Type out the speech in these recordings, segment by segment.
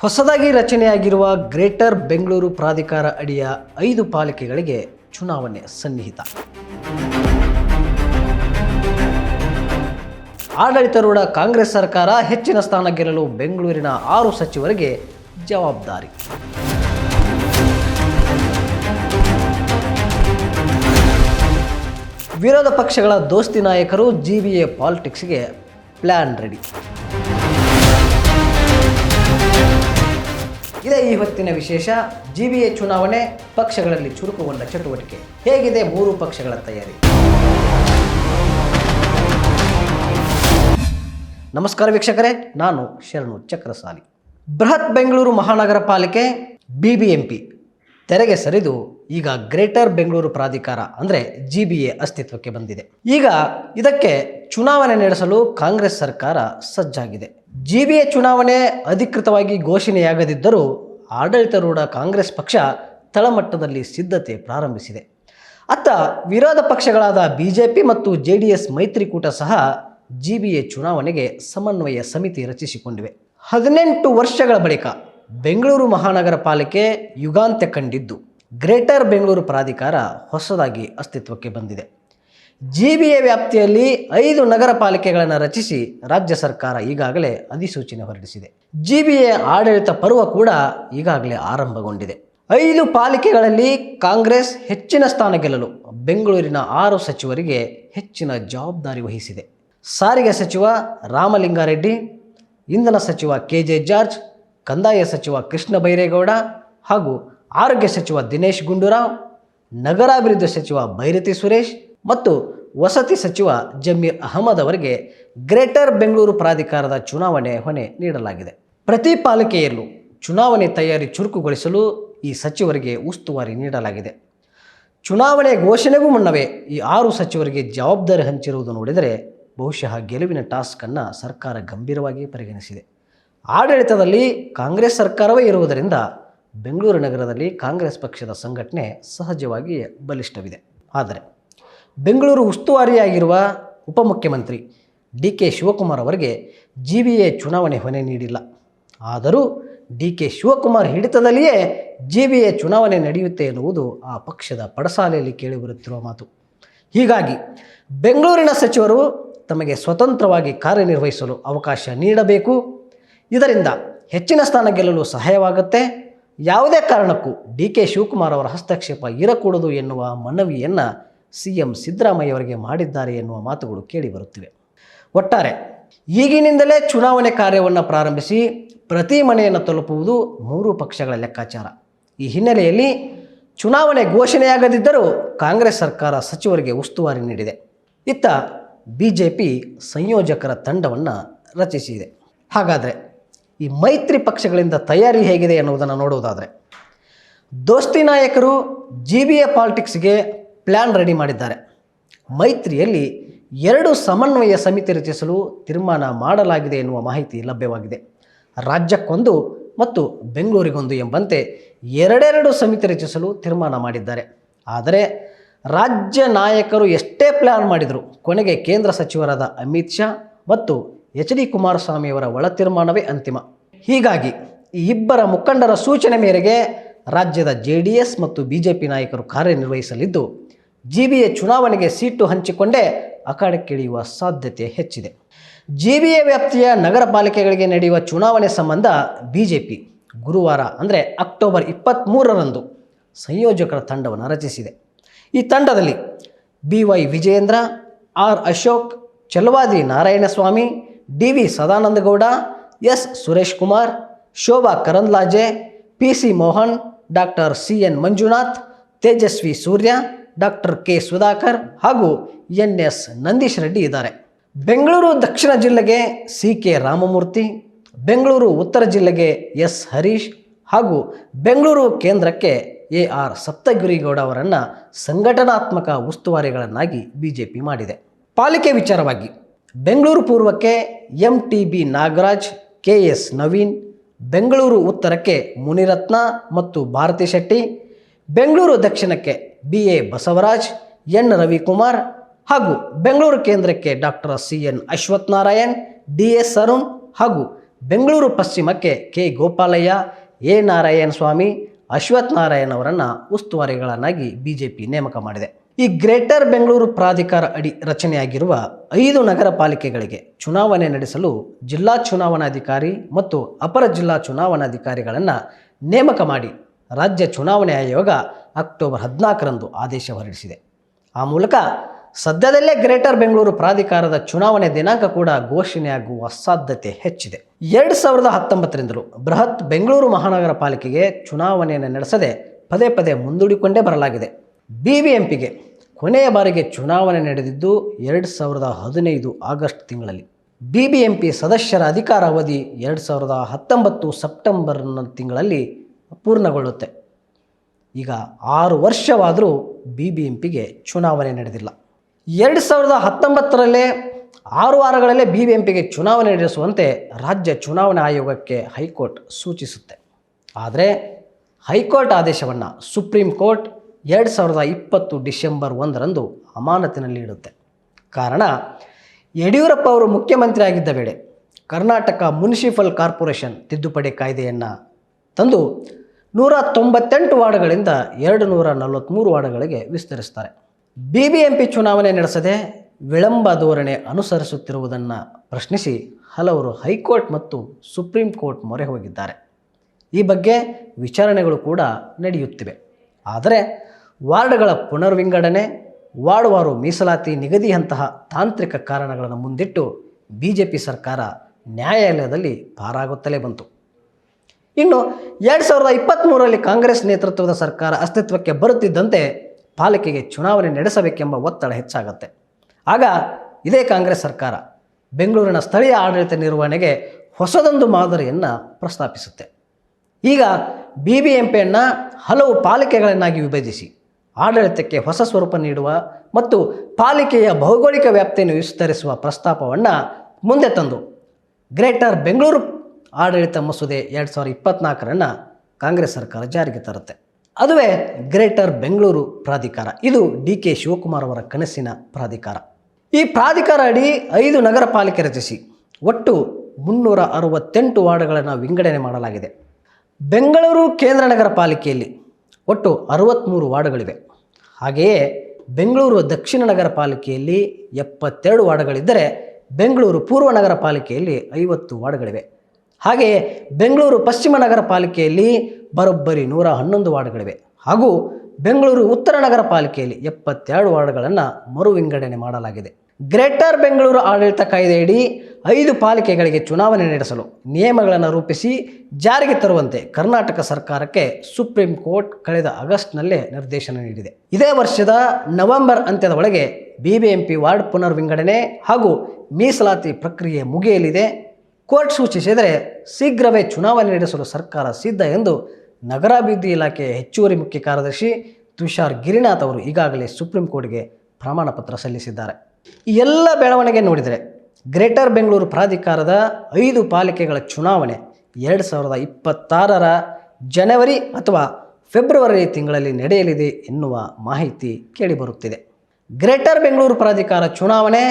ಹೊಸದಾಗಿ ರಚನೆಯಾಗಿರುವ ಗ್ರೇಟರ್ ಬೆಂಗಳೂರು ಪ್ರಾಧಿಕಾರ ಅಡಿಯ ಐದು ಪಾಲಿಕೆಗಳಿಗೆ ಚುನಾವಣೆ ಸನ್ನಿಹಿತ. ಆಡಳಿತಾರೂಢ ಕಾಂಗ್ರೆಸ್ ಸರ್ಕಾರ ಹೆಚ್ಚಿನ ಸ್ಥಾನ ಗೆಲ್ಲಲು ಬೆಂಗಳೂರಿನ ಆರು ಸಚಿವರಿಗೆ ಜವಾಬ್ದಾರಿ. ವಿರೋಧ ಪಕ್ಷಗಳ ದೋಸ್ತಿ ನಾಯಕರು ಜಿಬಿಎ ಪಾಲಿಟಿಕ್ಸ್ಗೆ ಪ್ಲ್ಯಾನ್ ರೆಡಿ. ಇದೇ ಈ ಹೊತ್ತಿನ ವಿಶೇಷ ಜಿಬಿಎ ಚುನಾವಣೆ ಪಕ್ಷಗಳಲ್ಲಿ ಚುರುಕುಗೊಂಡ ಚಟುವಟಿಕೆ. ಹೇಗಿದೆ ಮೂರು ಪಕ್ಷಗಳ ತಯಾರಿ? ನಮಸ್ಕಾರ ವೀಕ್ಷಕರೇ, ನಾನು ಶರಣು ಚಕ್ರಸಾಲಿ. ಬೃಹತ್ ಬೆಂಗಳೂರು ಮಹಾನಗರ ಪಾಲಿಕೆ ಬಿಬಿಎಂಪಿ ತೆರೆಗೆ ಸರಿದು ಈಗ ಗ್ರೇಟರ್ ಬೆಂಗಳೂರು ಪ್ರಾಧಿಕಾರ ಅಂದರೆ ಜಿ ಬಿ ಎ ಅಸ್ತಿತ್ವಕ್ಕೆ ಬಂದಿದೆ. ಈಗ ಇದಕ್ಕೆ ಚುನಾವಣೆ ನಡೆಸಲು ಕಾಂಗ್ರೆಸ್ ಸರ್ಕಾರ ಸಜ್ಜಾಗಿದೆ. ಜಿ ಬಿ ಎ ಚುನಾವಣೆ ಅಧಿಕೃತವಾಗಿ ಘೋಷಣೆಯಾಗದಿದ್ದರೂ ಆಡಳಿತಾರೂಢ ಕಾಂಗ್ರೆಸ್ ಪಕ್ಷ ತಳಮಟ್ಟದಲ್ಲಿ ಸಿದ್ಧತೆ ಪ್ರಾರಂಭಿಸಿದೆ. ಅತ್ತ ವಿರೋಧ ಪಕ್ಷಗಳಾದ ಬಿಜೆಪಿ ಮತ್ತು ಜೆ ಡಿ ಎಸ್ ಮೈತ್ರಿಕೂಟ ಸಹ ಜಿ ಬಿ ಎ ಚುನಾವಣೆಗೆ ಸಮನ್ವಯ ಸಮಿತಿ ರಚಿಸಿಕೊಂಡಿವೆ. ಹದಿನೆಂಟು ವರ್ಷಗಳ ಬಳಿಕ ಬೆಂಗಳೂರು ಮಹಾನಗರ ಪಾಲಿಕೆ ಯುಗಾಂತ್ಯ ಕಂಡಿದ್ದು, ಗ್ರೇಟರ್ ಬೆಂಗಳೂರು ಪ್ರಾಧಿಕಾರ ಹೊಸದಾಗಿ ಅಸ್ತಿತ್ವಕ್ಕೆ ಬಂದಿದೆ. ಜಿ ಬಿ ಎ ವ್ಯಾಪ್ತಿಯಲ್ಲಿ ಐದು ನಗರ ಪಾಲಿಕೆಗಳನ್ನು ರಚಿಸಿ ರಾಜ್ಯ ಸರ್ಕಾರ ಈಗಾಗಲೇ ಅಧಿಸೂಚನೆ ಹೊರಡಿಸಿದೆ. ಜಿ ಬಿ ಎ ಆಡಳಿತ ಪರ್ವ ಕೂಡ ಈಗಾಗಲೇ ಆರಂಭಗೊಂಡಿದೆ. ಐದು ಪಾಲಿಕೆಗಳಲ್ಲಿ ಕಾಂಗ್ರೆಸ್ ಹೆಚ್ಚಿನ ಸ್ಥಾನ ಗೆಲ್ಲಲು ಬೆಂಗಳೂರಿನ ಆರು ಸಚಿವರಿಗೆ ಹೆಚ್ಚಿನ ಜವಾಬ್ದಾರಿ ವಹಿಸಿದೆ. ಸಾರಿಗೆ ಸಚಿವ ರಾಮಲಿಂಗಾರೆಡ್ಡಿ, ಇಂಧನ ಸಚಿವ ಕೆ ಜೆ ಜಾರ್ಜ್, ಕಂದಾಯ ಸಚಿವ ಕೃಷ್ಣ ಬೈರೇಗೌಡ ಹಾಗೂ ಆರೋಗ್ಯ ಸಚಿವ ದಿನೇಶ್ ಗುಂಡೂರಾವ್, ನಗರಾಭಿವೃದ್ಧಿ ಸಚಿವ ಭೈರತಿ ಸುರೇಶ್ ಮತ್ತು ವಸತಿ ಸಚಿವ ಜಮೀರ್ ಅಹಮದ್ ಅವರಿಗೆ ಗ್ರೇಟರ್ ಬೆಂಗಳೂರು ಪ್ರಾಧಿಕಾರದ ಚುನಾವಣೆ ಹೊಣೆ ನೀಡಲಾಗಿದೆ. ಪ್ರತಿ ಪಾಲಿಕೆಯಲ್ಲೂ ಚುನಾವಣೆ ತಯಾರಿ ಚುರುಕುಗೊಳಿಸಲು ಈ ಸಚಿವರಿಗೆ ಉಸ್ತುವಾರಿ ನೀಡಲಾಗಿದೆ. ಚುನಾವಣೆ ಘೋಷಣೆಗೂ ಮುನ್ನವೇ ಈ ಆರು ಸಚಿವರಿಗೆ ಜವಾಬ್ದಾರಿ ಹಂಚಿರುವುದು ನೋಡಿದರೆ ಬಹುಶಃ ಗೆಲುವಿನ ಟಾಸ್ಕನ್ನು ಸರ್ಕಾರ ಗಂಭೀರವಾಗಿ ಪರಿಗಣಿಸಿದೆ. ಆಡಳಿತದಲ್ಲಿ ಕಾಂಗ್ರೆಸ್ ಸರ್ಕಾರವೇ ಇರುವುದರಿಂದ ಬೆಂಗಳೂರು ನಗರದಲ್ಲಿ ಕಾಂಗ್ರೆಸ್ ಪಕ್ಷದ ಸಂಘಟನೆ ಸಹಜವಾಗಿ ಬಲಿಷ್ಠವಿದೆ. ಆದರೆ ಬೆಂಗಳೂರು ಉಸ್ತುವಾರಿಯಾಗಿರುವ ಉಪಮುಖ್ಯಮಂತ್ರಿ ಡಿ ಕೆ ಶಿವಕುಮಾರ್ ಅವರಿಗೆ ಜಿ ಬಿ ಎ ಚುನಾವಣೆ ಹೊಣೆ ನೀಡಿಲ್ಲ. ಆದರೂ ಡಿ ಕೆ ಶಿವಕುಮಾರ್ ಹಿಡಿತದಲ್ಲಿಯೇ ಜಿ ಬಿ ಎ ಚುನಾವಣೆ ನಡೆಯುತ್ತೆ ಎನ್ನುವುದು ಆ ಪಕ್ಷದ ಪಡಸಾಲೆಯಲ್ಲಿ ಕೇಳಿಬರುತ್ತಿರುವ ಮಾತು. ಹೀಗಾಗಿ ಬೆಂಗಳೂರಿನ ಸಚಿವರು ತಮಗೆ ಸ್ವತಂತ್ರವಾಗಿ ಕಾರ್ಯನಿರ್ವಹಿಸಲು ಅವಕಾಶ ನೀಡಬೇಕು. ಇದರಿಂದ ಹೆಚ್ಚಿನ ಸ್ಥಾನ ಗೆಲ್ಲಲು ಸಹಾಯವಾಗುತ್ತೆ. ಯಾವುದೇ ಕಾರಣಕ್ಕೂ ಡಿ ಕೆ ಶಿವಕುಮಾರ್ ಅವರ ಹಸ್ತಕ್ಷೇಪ ಇರಕೂಡದು ಎನ್ನುವ ಮನವಿಯನ್ನು ಸಿ ಎಂ ಸಿದ್ದರಾಮಯ್ಯವರಿಗೆ ಮಾಡಿದ್ದಾರೆ ಎನ್ನುವ ಮಾತುಗಳು ಕೇಳಿ ಬರುತ್ತಿವೆ. ಒಟ್ಟಾರೆ, ಈಗಿನಿಂದಲೇ ಚುನಾವಣೆ ಕಾರ್ಯವನ್ನು ಪ್ರಾರಂಭಿಸಿ ಪ್ರತಿ ಮನೆಯನ್ನು ತಲುಪುವುದು ಮೂರು ಪಕ್ಷಗಳ ಲೆಕ್ಕಾಚಾರ. ಈ ಹಿನ್ನೆಲೆಯಲ್ಲಿ ಚುನಾವಣೆ ಘೋಷಣೆಯಾಗದಿದ್ದರೂ ಕಾಂಗ್ರೆಸ್ ಸರ್ಕಾರ ಸಚಿವರಿಗೆ ಉಸ್ತುವಾರಿ ನೀಡಿದೆ. ಇತ್ತ ಬಿ ಜೆ ಪಿ ಸಂಯೋಜಕರ ತಂಡವನ್ನು ರಚಿಸಿದೆ. ಹಾಗಾದರೆ ಈ ಮೈತ್ರಿ ಪಕ್ಷಗಳಿಂದ ತಯಾರಿ ಹೇಗಿದೆ ಎನ್ನುವುದನ್ನು ನೋಡುವುದಾದರೆ, ದೋಸ್ತಿ ನಾಯಕರು ಜಿ ಬಿ ಎ ಪಾಲಿಟಿಕ್ಸ್ಗೆ ಪ್ಲ್ಯಾನ್ ರೆಡಿ ಮಾಡಿದ್ದಾರೆ. ಮೈತ್ರಿಯಲ್ಲಿ ಎರಡು ಸಮನ್ವಯ ಸಮಿತಿ ರಚಿಸಲು ತೀರ್ಮಾನ ಮಾಡಲಾಗಿದೆ ಎನ್ನುವ ಮಾಹಿತಿ ಲಭ್ಯವಾಗಿದೆ. ರಾಜ್ಯಕ್ಕೊಂದು ಮತ್ತು ಬೆಂಗಳೂರಿಗೊಂದು ಎಂಬಂತೆ ಎರಡೆರಡು ಸಮಿತಿ ರಚಿಸಲು ತೀರ್ಮಾನ ಮಾಡಿದ್ದಾರೆ. ಆದರೆ ರಾಜ್ಯ ನಾಯಕರು ಎಷ್ಟೇ ಪ್ಲ್ಯಾನ್ ಮಾಡಿದರು ಕೊನೆಗೆ ಕೇಂದ್ರ ಸಚಿವರಾದ ಅಮಿತ್ ಶಾ ಮತ್ತು ಎಚ್ ಡಿ ಕುಮಾರಸ್ವಾಮಿಯವರ ಒಳ ತೀರ್ಮಾನವೇ ಅಂತಿಮ. ಹೀಗಾಗಿ ಈ ಇಬ್ಬರ ಮುಖಂಡರ ಸೂಚನೆ ಮೇರೆಗೆ ರಾಜ್ಯದ ಜೆ ಮತ್ತು ಬಿ ಜೆ ಪಿ ನಾಯಕರು ಕಾರ್ಯನಿರ್ವಹಿಸಲಿದ್ದು ಜಿ ಬಿ ಎ ಚುನಾವಣೆಗೆ ಸೀಟು ಹಂಚಿಕೊಂಡೇ ಅಖಾಡಕ್ಕಿಳಿಯುವ ಸಾಧ್ಯತೆ ಹೆಚ್ಚಿದೆ. ಜಿ ಬಿ ಎ ವ್ಯಾಪ್ತಿಯ ನಗರ ಪಾಲಿಕೆಗಳಿಗೆ ನಡೆಯುವ ಚುನಾವಣೆ ಸಂಬಂಧ ಬಿ ಜೆ ಪಿ ಗುರುವಾರ, ಅಂದರೆ ಅಕ್ಟೋಬರ್ ಇಪ್ಪತ್ತ್ಮೂರರಂದು ಸಂಯೋಜಕರ ತಂಡವನ್ನು ರಚಿಸಿದೆ. ಈ ತಂಡದಲ್ಲಿ B Y Vijayendra, R Ashok, Chalavadi Narayanaswamy, D V Sadananda Gowda, S Suresh Kumar Shobha Karandlaje, P C Mohan, doctor C N Manjunath, Tejasvi Surya doctor K Sudhakar ಹಾಗೂ N S Nandish Reddy ಇದ್ದಾರೆ. ಬೆಂಗಳೂರು ದಕ್ಷಿಣ ಜಿಲ್ಲೆಗೆ C K Ramamurthy, Bengaluru ಉತ್ತರ ಜಿಲ್ಲೆಗೆ S Harish ಹಾಗೂ ಬೆಂಗಳೂರು ಕೇಂದ್ರಕ್ಕೆ A R Saptagirigowda ಅವರನ್ನು ಸಂಘಟನಾತ್ಮಕ ಉಸ್ತುವಾರಿಗಳನ್ನಾಗಿ ಬಿ ಜೆ ಪಿ ಮಾಡಿದೆ. ಪಾಲಿಕೆ ವಿಚಾರವಾಗಿ, ಬೆಂಗಳೂರು ಪೂರ್ವಕ್ಕೆ M T B Nagaraj, K S Naveen, Bengaluru ಉತ್ತರಕ್ಕೆ ಮುನಿರತ್ನ ಮತ್ತು ಭಾರತಿ ಶೆಟ್ಟಿ, ಬೆಂಗಳೂರು ದಕ್ಷಿಣಕ್ಕೆ B A Basavaraj, N Ravikumar ಹಾಗೂ ಬೆಂಗಳೂರು ಕೇಂದ್ರಕ್ಕೆ doctor C N Ashwathnarayan, D S Arun ಹಾಗೂ ಬೆಂಗಳೂರು ಪಶ್ಚಿಮಕ್ಕೆ ಕೆ ಗೋಪಾಲಯ್ಯ, ಎ ನಾರಾಯಣ ಸ್ವಾಮಿ ಅಶ್ವಥ್ ಅವರನ್ನು ಉಸ್ತುವಾರಿಗಳನ್ನಾಗಿ ಬಿಜೆಪಿ ನೇಮಕ ಮಾಡಿದೆ. ಈ ಗ್ರೇಟರ್ ಬೆಂಗಳೂರು ಪ್ರಾಧಿಕಾರ ಅಡಿ ರಚನೆಯಾಗಿರುವ ಐದು ನಗರ ಪಾಲಿಕೆಗಳಿಗೆ ಚುನಾವಣೆ ನಡೆಸಲು ಜಿಲ್ಲಾ ಚುನಾವಣಾಧಿಕಾರಿ ಮತ್ತು ಅಪರ ಜಿಲ್ಲಾ ಚುನಾವಣಾಧಿಕಾರಿಗಳನ್ನು ನೇಮಕ ಮಾಡಿ ರಾಜ್ಯ ಚುನಾವಣೆ ಆಯೋಗ ಅಕ್ಟೋಬರ್ ಹದಿನಾಲ್ಕರಂದು ಆದೇಶ ಹೊರಡಿಸಿದೆ. ಆ ಮೂಲಕ ಸದ್ಯದಲ್ಲೇ ಗ್ರೇಟರ್ ಬೆಂಗಳೂರು ಪ್ರಾಧಿಕಾರದ ಚುನಾವಣೆ ದಿನಾಂಕ ಕೂಡ ಘೋಷಣೆಯಾಗುವ ಸಾಧ್ಯತೆ ಹೆಚ್ಚಿದೆ. ಎರಡು ಸಾವಿರದ ಹತ್ತೊಂಬತ್ತರಿಂದಲೂ ಬೃಹತ್ ಬೆಂಗಳೂರು ಮಹಾನಗರ ಪಾಲಿಕೆಗೆ ಚುನಾವಣೆಯನ್ನು ನಡೆಸದೆ ಪದೇ ಪದೇ ಮುಂದೂಡಿಕೊಂಡೇ ಬರಲಾಗಿದೆ. ಬಿಬಿಎಂಪಿಗೆ ಕೊನೆಯ ಬಾರಿಗೆ ಚುನಾವಣೆ ನಡೆದಿದ್ದು ಎರಡು ಸಾವಿರದ ಹದಿನೈದು ಆಗಸ್ಟ್ ತಿಂಗಳಲ್ಲಿ. ಬಿಬಿಎಂಪಿ ಸದಸ್ಯರ ಅಧಿಕಾರ ಅವಧಿ ಎರಡು ಸಾವಿರದ ಹತ್ತೊಂಬತ್ತು ಸೆಪ್ಟೆಂಬರ್ ತಿಂಗಳಲ್ಲಿ ಪೂರ್ಣಗೊಳ್ಳುತ್ತೆ. ಈಗ ಆರು ವರ್ಷವಾದರೂ ಬಿ ಬಿ ಎಂ ಪಿಗೆ ಚುನಾವಣೆ ನಡೆದಿಲ್ಲ. ಎರಡು ಸಾವಿರದ ಹತ್ತೊಂಬತ್ತರಲ್ಲೇ ಆರು ವಾರಗಳಲ್ಲೇ ಬಿ ಬಿ ಎಂ ಪಿಗೆ ಚುನಾವಣೆ ನಡೆಸುವಂತೆ ರಾಜ್ಯ ಚುನಾವಣಾ ಆಯೋಗಕ್ಕೆ ಹೈಕೋರ್ಟ್ ಸೂಚಿಸುತ್ತೆ. ಆದರೆ ಹೈಕೋರ್ಟ್ ಆದೇಶವನ್ನು ಸುಪ್ರೀಂ ಕೋರ್ಟ್ ಎರಡು ಸಾವಿರದ ಇಪ್ಪತ್ತು ಡಿಸೆಂಬರ್ ಒಂದರಂದು ಅಮಾನತಿನಲ್ಲಿ ಇಡುತ್ತೆ. ಕಾರಣ ಯಡಿಯೂರಪ್ಪ ಅವರು ಮುಖ್ಯಮಂತ್ರಿ ಆಗಿದ್ದ ವೇಳೆ ಕರ್ನಾಟಕ ಮುನ್ಸಿಪಲ್ ಕಾರ್ಪೊರೇಷನ್ ತಿದ್ದುಪಡಿ ಕಾಯ್ದೆಯನ್ನು ತಂದು ನೂರ ತೊಂಬತ್ತೆಂಟು ವಾರ್ಡ್ಗಳಿಂದ ಎರಡು ನೂರ ನಲವತ್ತ್ಮೂರು ವಾರ್ಡ್ಗಳಿಗೆ ವಿಸ್ತರಿಸ್ತಾರೆ. ಬಿ ಬಿ ಎಂ ಪಿ ಚುನಾವಣೆ ನಡೆಸದೆ ವಿಳಂಬ ಧೋರಣೆ ಅನುಸರಿಸುತ್ತಿರುವುದನ್ನು ಪ್ರಶ್ನಿಸಿ ಹಲವರು ಹೈಕೋರ್ಟ್ ಮತ್ತು ಸುಪ್ರೀಂ ಕೋರ್ಟ್ ಮೊರೆ ಹೋಗಿದ್ದಾರೆ. ಈ ಬಗ್ಗೆ ವಿಚಾರಣೆಗಳು ಕೂಡ ನಡೆಯುತ್ತಿವೆ. ಆದರೆ ವಾರ್ಡ್ಗಳ ಪುನರ್ವಿಂಗಡಣೆ ವಾರ್ಡ್ವಾರು ಮೀಸಲಾತಿ ನಿಗದಿಯಂತಹ ತಾಂತ್ರಿಕ ಕಾರಣಗಳನ್ನು ಮುಂದಿಟ್ಟು ಬಿ ಜೆ ಪಿ ಸರ್ಕಾರ ನ್ಯಾಯಾಲಯದಲ್ಲಿ ಪಾರಾಗುತ್ತಲೇ ಬಂತು. ಇನ್ನು ಎರಡು ಸಾವಿರದ ಇಪ್ಪತ್ತ್ಮೂರರಲ್ಲಿ ಕಾಂಗ್ರೆಸ್ ನೇತೃತ್ವದ ಸರ್ಕಾರ ಅಸ್ತಿತ್ವಕ್ಕೆ ಬರುತ್ತಿದ್ದಂತೆ ಪಾಲಿಕೆಗೆ ಚುನಾವಣೆ ನಡೆಸಬೇಕೆಂಬ ಒತ್ತಡ ಹೆಚ್ಚಾಗುತ್ತೆ. ಆಗ ಇದೇ ಕಾಂಗ್ರೆಸ್ ಸರ್ಕಾರ ಬೆಂಗಳೂರಿನ ಸ್ಥಳೀಯ ಆಡಳಿತ ನಿರ್ವಹಣೆಗೆ ಹೊಸದೊಂದು ಮಾದರಿಯನ್ನು ಪ್ರಸ್ತಾಪಿಸುತ್ತೆ. ಈಗ ಬಿ ಬಿ ಎಂ ಪಿಯನ್ನು ಹಲವು ಪಾಲಿಕೆಗಳನ್ನಾಗಿ ವಿಭಜಿಸಿ ಆಡಳಿತಕ್ಕೆ ಹೊಸ ಸ್ವರೂಪ ನೀಡುವ ಮತ್ತು ಪಾಲಿಕೆಯ ಭೌಗೋಳಿಕ ವ್ಯಾಪ್ತಿಯನ್ನು ವಿಸ್ತರಿಸುವ ಪ್ರಸ್ತಾಪವನ್ನು ಮುಂದೆ ತಂದು ಗ್ರೇಟರ್ ಬೆಂಗಳೂರು ಆಡಳಿತ ಮಸೂದೆ ಎರಡು ಸಾವಿರದ ಇಪ್ಪತ್ನಾಲ್ಕರನ್ನು ಕಾಂಗ್ರೆಸ್ ಸರ್ಕಾರ ಜಾರಿಗೆ ತರುತ್ತೆ. ಅದುವೇ ಗ್ರೇಟರ್ ಬೆಂಗಳೂರು ಪ್ರಾಧಿಕಾರ. ಇದು ಡಿ ಕೆ ಶಿವಕುಮಾರ್ ಅವರ ಕನಸಿನ ಪ್ರಾಧಿಕಾರ. ಈ ಪ್ರಾಧಿಕಾರ ಅಡಿ ಐದು ನಗರ ಪಾಲಿಕೆ ರಚಿಸಿ. ಒಟ್ಟು ಮುನ್ನೂರ ಅರವತ್ತೆಂಟು ವಾರ್ಡ್ಗಳನ್ನು ವಿಂಗಡಣೆ ಮಾಡಲಾಗಿದೆ. ಬೆಂಗಳೂರು ಕೇಂದ್ರ ನಗರ ಪಾಲಿಕೆಯಲ್ಲಿ ಒಟ್ಟು ಅರವತ್ತ್ಮೂರು ವಾರ್ಡ್ಗಳಿವೆ. ಹಾಗೆಯೇ ಬೆಂಗಳೂರು ದಕ್ಷಿಣ ನಗರ ಪಾಲಿಕೆಯಲ್ಲಿ ಎಪ್ಪತ್ತೆರಡು ವಾರ್ಡ್ಗಳಿದ್ದರೆ ಬೆಂಗಳೂರು ಪೂರ್ವ ನಗರ ಪಾಲಿಕೆಯಲ್ಲಿ ಐವತ್ತು ವಾರ್ಡ್ಗಳಿವೆ. ಹಾಗೆಯೇ ಬೆಂಗಳೂರು ಪಶ್ಚಿಮ ನಗರ ಪಾಲಿಕೆಯಲ್ಲಿ ಬರೋಬ್ಬರಿ ನೂರ ಹನ್ನೊಂದು ವಾರ್ಡ್ಗಳಿವೆ. ಹಾಗೂ ಬೆಂಗಳೂರು ಉತ್ತರ ನಗರ ಪಾಲಿಕೆಯಲ್ಲಿ ಎಪ್ಪತ್ತೆರಡು ವಾರ್ಡ್ಗಳನ್ನು ಮರು ವಿಂಗಡಣೆ ಮಾಡಲಾಗಿದೆ. ಗ್ರೇಟರ್ ಬೆಂಗಳೂರು ಆಡಳಿತ ಕಾಯ್ದೆಯಡಿ ಐದು ಪಾಲಿಕೆಗಳಿಗೆ ಚುನಾವಣೆ ನಡೆಸಲು ನಿಯಮಗಳನ್ನು ರೂಪಿಸಿ ಜಾರಿಗೆ ತರುವಂತೆ ಕರ್ನಾಟಕ ಸರ್ಕಾರಕ್ಕೆ ಸುಪ್ರೀಂ ಕೋರ್ಟ್ ಕಳೆದ ಆಗಸ್ಟ್ನಲ್ಲೇ ನಿರ್ದೇಶನ ನೀಡಿದೆ. ಇದೇ ವರ್ಷದ ನವೆಂಬರ್ ಅಂತ್ಯದ ಒಳಗೆ ಬಿಬಿಎಂಪಿ ವಾರ್ಡ್ ಪುನರ್ ವಿಂಗಡಣೆ ಹಾಗೂ ಮೀಸಲಾತಿ ಪ್ರಕ್ರಿಯೆ ಮುಗಿಯಲಿದೆ. ಕೋರ್ಟ್ ಸೂಚಿಸಿದರೆ ಶೀಘ್ರವೇ ಚುನಾವಣೆ ನಡೆಸಲು ಸರ್ಕಾರ ಸಿದ್ಧ ಎಂದು ನಗರಾಭಿವೃದ್ಧಿ ಇಲಾಖೆಯ ಹೆಚ್ಚುವರಿ ಮುಖ್ಯ ಕಾರ್ಯದರ್ಶಿ ತುಷಾರ್ ಗಿರಿನಾಥ್ ಅವರು ಈಗಾಗಲೇ ಸುಪ್ರೀಂ ಕೋರ್ಟ್ಗೆ ಪ್ರಮಾಣ ಪತ್ರ ಸಲ್ಲಿಸಿದ್ದಾರೆ. ಈ ಎಲ್ಲ ಬೆಳವಣಿಗೆ ನೋಡಿದರೆ ಗ್ರೇಟರ್ ಬೆಂಗಳೂರು ಪ್ರಾಧಿಕಾರದ ಐದು ಪಾಲಿಕೆಗಳ ಚುನಾವಣೆ ಎರಡು ಸಾವಿರದ ಇಪ್ಪತ್ತಾರರ ಜನವರಿ ಅಥವಾ ಫೆಬ್ರವರಿ ತಿಂಗಳಲ್ಲಿ ನಡೆಯಲಿದೆ ಎನ್ನುವ ಮಾಹಿತಿ ಕೇಳಿಬರುತ್ತಿದೆ. ಗ್ರೇಟರ್ ಬೆಂಗಳೂರು ಪ್ರಾಧಿಕಾರ ಚುನಾವಣೆ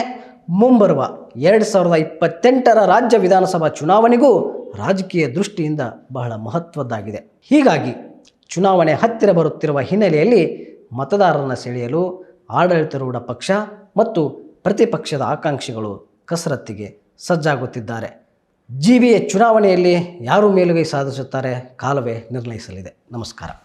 ಮುಂಬರುವ ಎರಡು ಸಾವಿರದ ಇಪ್ಪತ್ತೆಂಟರ ರಾಜ್ಯ ವಿಧಾನಸಭಾ ಚುನಾವಣೆಗೂ ರಾಜಕೀಯ ದೃಷ್ಟಿಯಿಂದ ಬಹಳ ಮಹತ್ವದ್ದಾಗಿದೆ. ಹೀಗಾಗಿ ಚುನಾವಣೆ ಹತ್ತಿರ ಬರುತ್ತಿರುವ ಹಿನ್ನೆಲೆಯಲ್ಲಿ ಮತದಾರರನ್ನು ಸೆಳೆಯಲು ಆಡಳಿತಾರೂಢ ಪಕ್ಷ ಮತ್ತು ಪ್ರತಿಪಕ್ಷದ ಆಕಾಂಕ್ಷಿಗಳು ಕಸರತ್ತಿಗೆ ಸಜ್ಜಾಗುತ್ತಿದ್ದಾರೆ. ಜಿ ಚುನಾವಣೆಯಲ್ಲಿ ಯಾರು ಮೇಲುಗೈ ಸಾಧಿಸುತ್ತಾರೆ ಕಾಲವೇ ನಿರ್ಣಯಿಸಲಿದೆ. ನಮಸ್ಕಾರ.